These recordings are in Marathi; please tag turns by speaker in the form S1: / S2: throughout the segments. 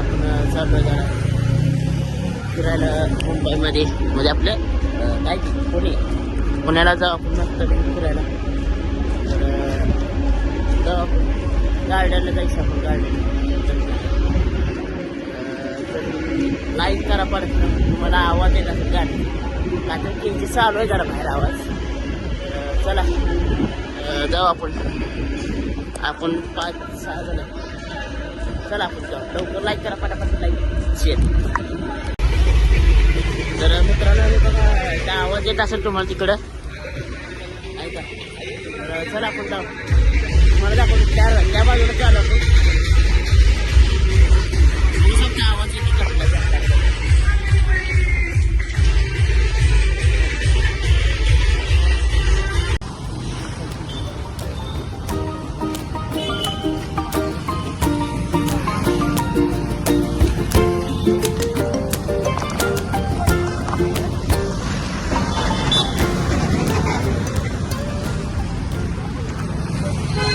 S1: आपण चाललोय जरा फिरायला मुंबईमध्ये. म्हणजे आपलं काय पुणे. पुण्याला जाऊ आपण मस्त फिरायला. तर जाऊ आपण. गार्डनला जायचं आपण गार्डन. लाईक करा परत. मला आवाज येत असेल गाडी. आता तर चालू आहे जरा बाहेर आवाज. चला. जाऊ आपण. आपण पाच सहा जण. चला आपण जाऊ. लवकर लाईक करा पटापट लाईक शेअर तर मित्रांनो हे बघा आवाज येत असेल तुम्हाला तिकडं. ऐका. चला आपण जाऊ. तुम्हाला दाखवतो त्या त्या बाजूला चालू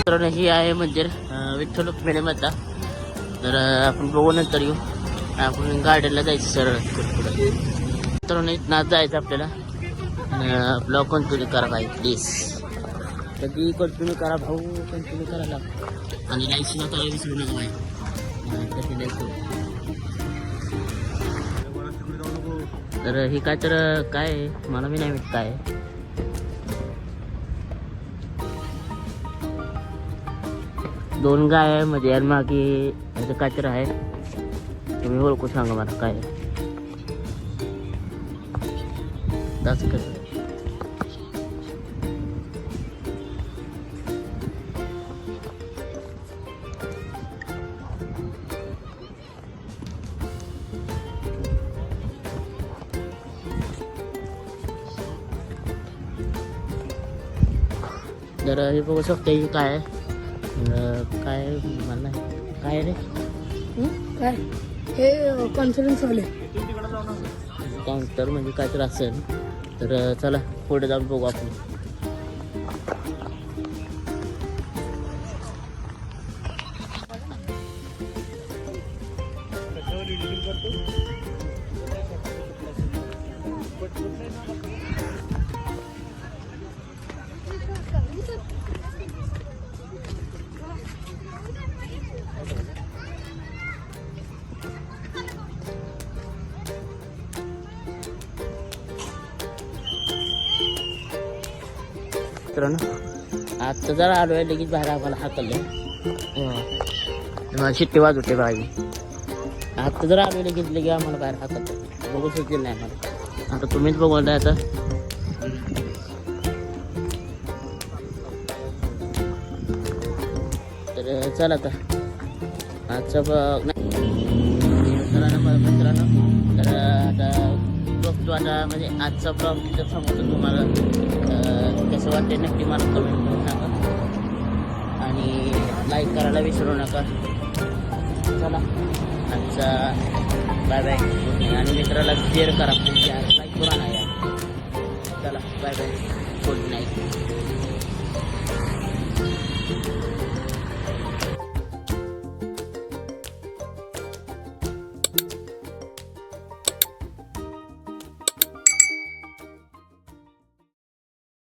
S1: मित्रांनो ही आहे मंदिर विठ्ठल रुक्मिणी माता. तर आपण बघू नंतर येऊ. आपण गार्डनला जायचं सरळ मित्रांनो इथं जायचं आपल्याला. ब्लॉग कंटिन्यू करा भाई प्लीज कधी कंटिन्यू करा भाऊ कंटिन्यू करायला आणि लाईक सुद्धा करायला विसरू नका भाई. कधी लाईक करू तर हे काय तर काय आहे? मला मी नाही माहीत काय दोन गाय आहे मध्ये आणि मागे ह्याचं काय तर आहे. तुम्ही ओळखू सांगा मला काय दस कर. तर हे बघू शकता हे काय काय मला नाही काय रे?
S2: काय? हे कॉन्फरन्स वाले.
S1: काउंटर म्हणजे काय तर असेल. तर चला पुढे जाऊन बघू आपण. मित्रांनो. आता जरा आलो आहे लगेच बाहेर आम्हाला हाकललं मला शिट्टी वाजवते बाई. आता जर आलो लगेच लगेच आम्हाला बाहेर हाकललं बघू शकतील नाही मला आता तुम्हीच बघवलं आता. तर चला आता. आजचं बघ नाही. मित्रांनो. तर आता बघतो आता म्हणजे आजचा ब्लॉग तिथं समजतो तुम्हाला. कसं वाटते नक्की मला कमेंट करू नका. आणि लाईक करायला विसरू नका. चला आमचा बाय बाय आणि मित्राला शेअर करा. लाईक करा ना यार चला बाय बाय गुड नाईट